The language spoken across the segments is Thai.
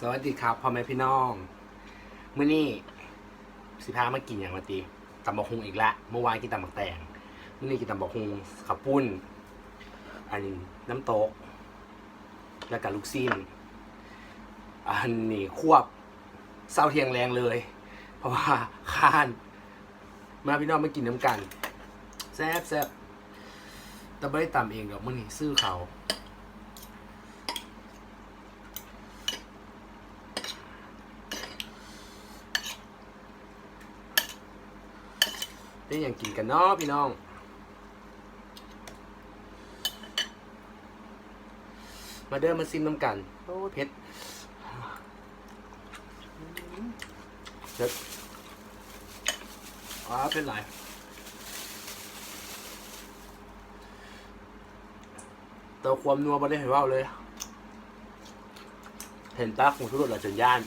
สวัสดีครับพ่อแม่พี่น้องเมื่อนี้สิพามากินอย่างมาตีตำบักฮุงอีกละเมื่อวานกินตำบักแตงเมื่อนี้กินตำบักฮุงขับปุ้น อันนี้น้ำโต๊กแล้วก็ลูกซิ้นอันนี้ควบเศร้าเทียงแรงเลย เพราะว่าข้าน มาพี่น้องมากินน้ำกันแซ่บแซ่บแต่ไม่ได้ตำเองหรอกมื่อนี้ซื้อเขา ได้อย่างกินกันเนาะพี่น้องมาเดินมาซิมน้ำกัน โอ้เพชรเด็ดอ้าเพชรหลายเต่ความนัวไม่ได้เห็นว่าเลย เห็นตาของทุกคนหลายจนย่าน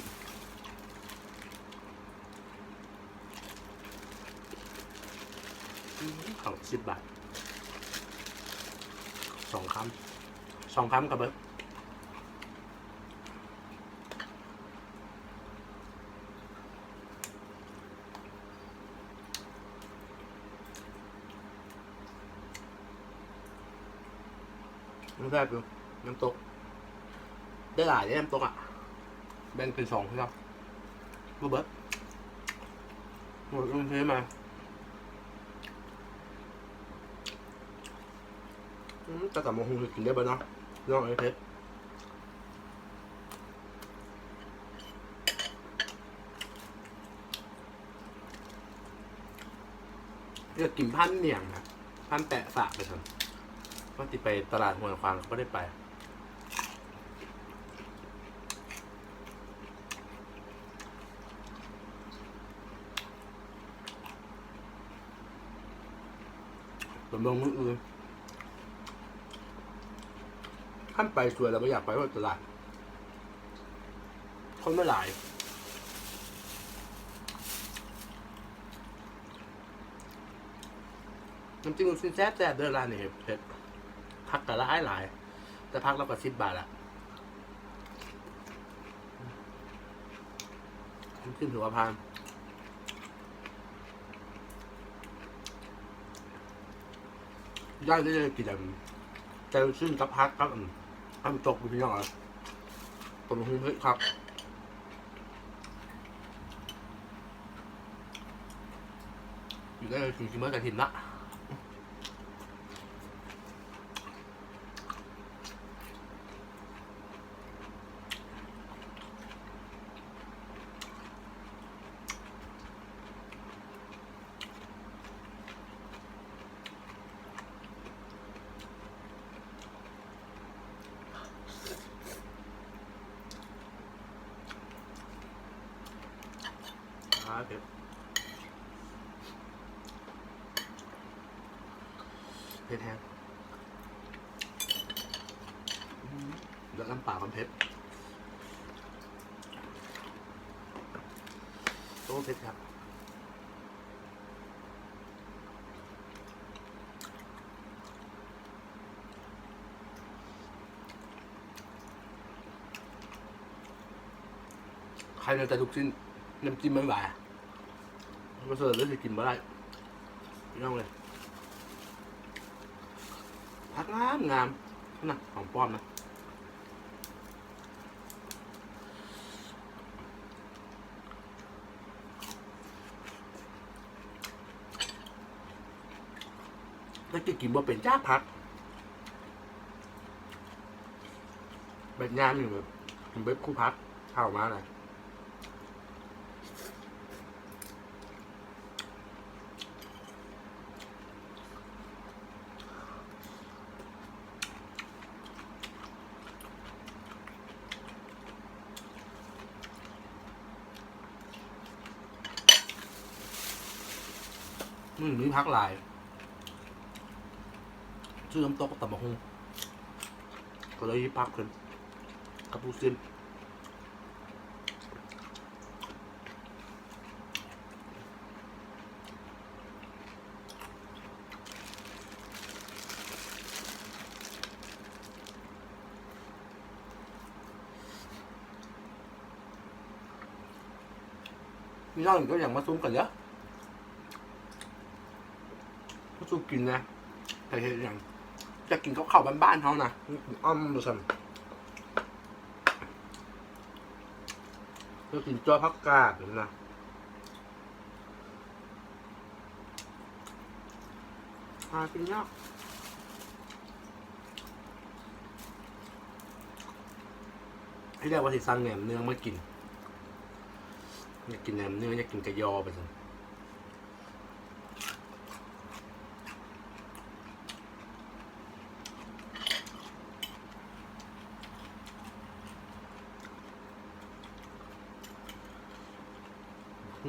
เขาสิบบาทสองคำสองคำกับเบิร์น้ำแรกดูน้ำตก ได้หลายได้น้ำตกอะ แบ่งเป็นสองครับก็เบิร์ดหมดลงเทมา อืมแต่กับมะฮุงกินได้ปะเนาะลองไอ้เพชรเลือกกินพันเนียงนะพันแปะสะไปเถอะว่าติไปตลาดหัวควางก็ได้ไปบำรุงมืออื่น ขั้นไปสวยเราไม่อยากไปว่าตลาดคนไม่หลายน้ำจิ้มซีนแซ่บแซ่บเด้อร้านนี้เผ็ดพักแต่ละหลายหลาย แต่พักเราก็สิบบาทละน้ำจิ้มถือว่าพานย่างได้เลยกี่ดำแต่ซึ่งกับพักครับ อืมทำตกอยู่พี่น้องอะผมคงเฮ้ยครับอยู่ได้ถึงชิมเมอร์กระถินละ เผ็ดแห้งอืมแล้วน้ำเปล่ามันเผ็ดโอ้เผ็ดครับใครจะทุกชิ้นน้ำจิ้มไม่หวานมาเสิร์ฟแล้วจะกินมาได้ไม่ต้องเลย พักงามงามนะของป้อมนะแล้วจะกินบ่เป็นจ้าพักแบบงามอยู่แบบเป็นเบบคู่พักเข้ามาเลย อืมมีพักหลายชื่อน้ำตกตำบักฮงก็เลยพักขึ้นกระปูซินพี่น้องก็อย่างมาซุ้มกันเยอะ มาซุ้กินนะแต่เห็นอย่างจะกินข้าวเขาวบ้านๆเขานะอ้อมดูสันก็กินจ้อพักกาดนะหากินยากที่แรกว่าสิสั่งแหนมเนื้อมากินอยากกินแหนมเนื้ออยากกินกระยอไปสิ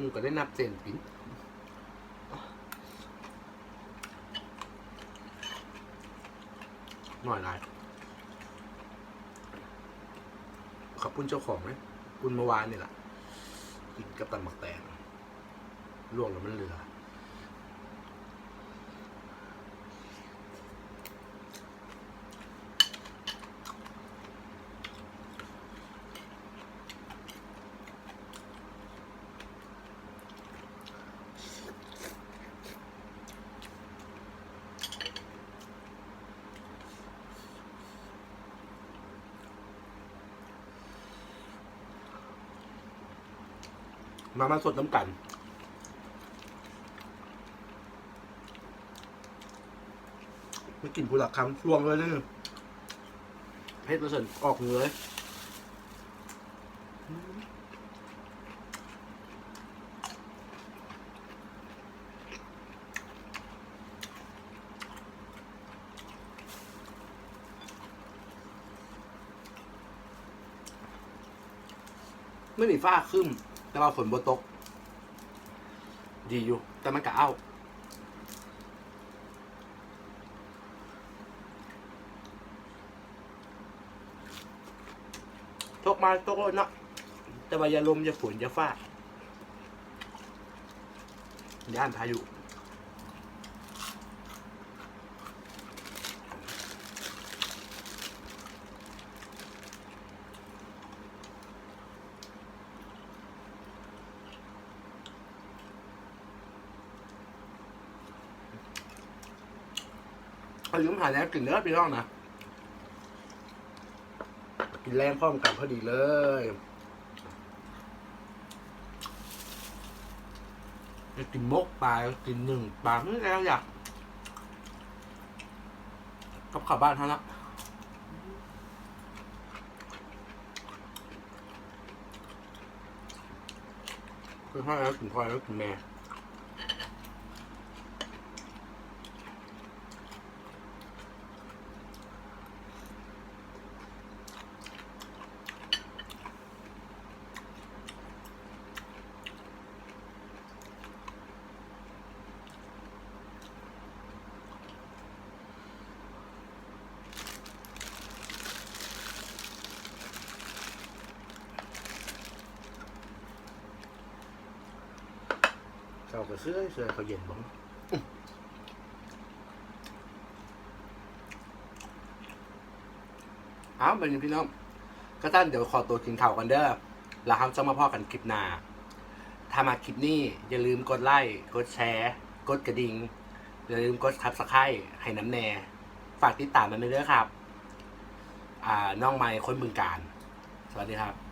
หูก็ได้นับเซนปิ้นหน่อยหลายขอบคุณเจ้าของไหมคุณเมื่อวานนี่แหละกินกับตันหมักแตงลวงแล้วมันเหลือ มามาสดน้ำกันไม่กินผู้หลักคำช่วงเลยนี่เพชรเปอร์เนต์ออกเลยไม่มีฟ้าขึ้น แต่ว่าฝนบนตก ดีอยู่ แต่มันกะเอาตกมาตกเลยเนาะแต่ว่าอย่าลมอย่าฝนอย่าฟ้าย่านพายุ เอายุ้มหาแล้วกลิ่นเนื้อพี่น้องนะกินแรงพร้อมกันพอดีเลยจะกินมกปลากินหนึ่งปลาไม่แล้วอยากกับข้าวบ้านท่านั้นคือพ่อแล้วกินพ่อแล้วกินแม่ sao cái sữa sữa có dền bóng áo bên พี่น้องก็ท่านเดี๋ยวขอตัวกินข้าวกันเด้อแล้วเราจะมาพ่อกันคลิปหน้า ถ้ามาคลิปนี้ อย่าลืมกดไลค์ กดแชร์ กดกระดิ่ง อย่าลืมกดซับสไครต์ให้น้ำแน่ ฝากติดตามมันไปด้วยครับ อ่า น้องไม้คนบึงการ สวัสดีครับ